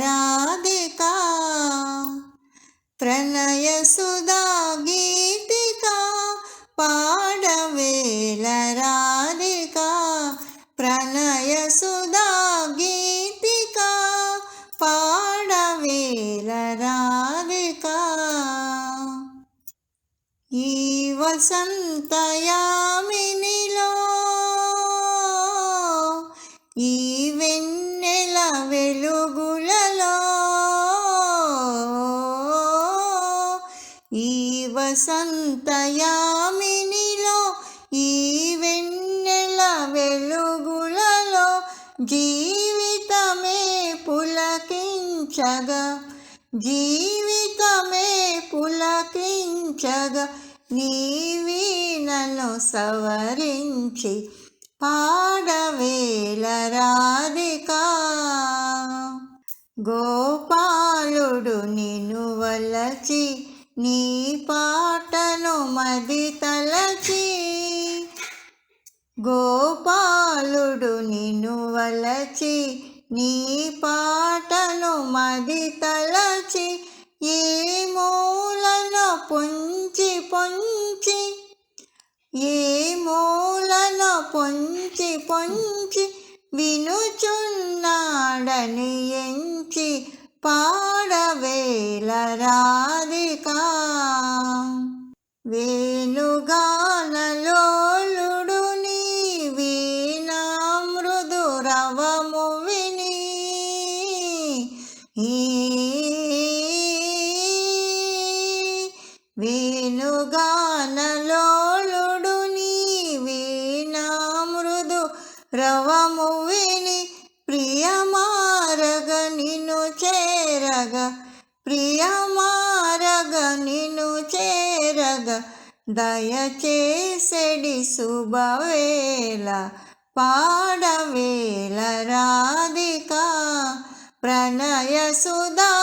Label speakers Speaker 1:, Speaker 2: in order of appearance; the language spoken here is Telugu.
Speaker 1: రాధికా ప్రణయ సుధా గీతిక పాడవేల రాధికా ప్రణయ సుధా ఈ వసంతయామినిలో ఈ వెన్నెల వెలుగులలో ఈ వసంతయామినిలో ఈ వెన్నెల వెలుగులలో జీవితమే పులకించగా జీవితమే పులకించగా నీవీనను సవరించి పాడవేల రాధికా. గోపాలుడు నిన్ను వలచి నీ పాటను మది తలచి. గోపాలుడు నిన్ను వలచి నీ పాటను మది తలచి ఏ మూలన పొంచి పొంచి ఏ మూలన పొంచి పొంచి వినుచున్నాడని ఎంచి పాడవేల రాధిక. వేణుగానలోలుడు నీ వీణా మృదురవము విని ఈ వేణుగానలోలుడు నీ వీణా మృదు రవము విని ప్రియమారగ నిన్ను చేరగ ప్రియమారగ నిన్ను చేరగ దయచేసెడి శుభవేళ పాడవేల రాధిక ప్రణయ సుధా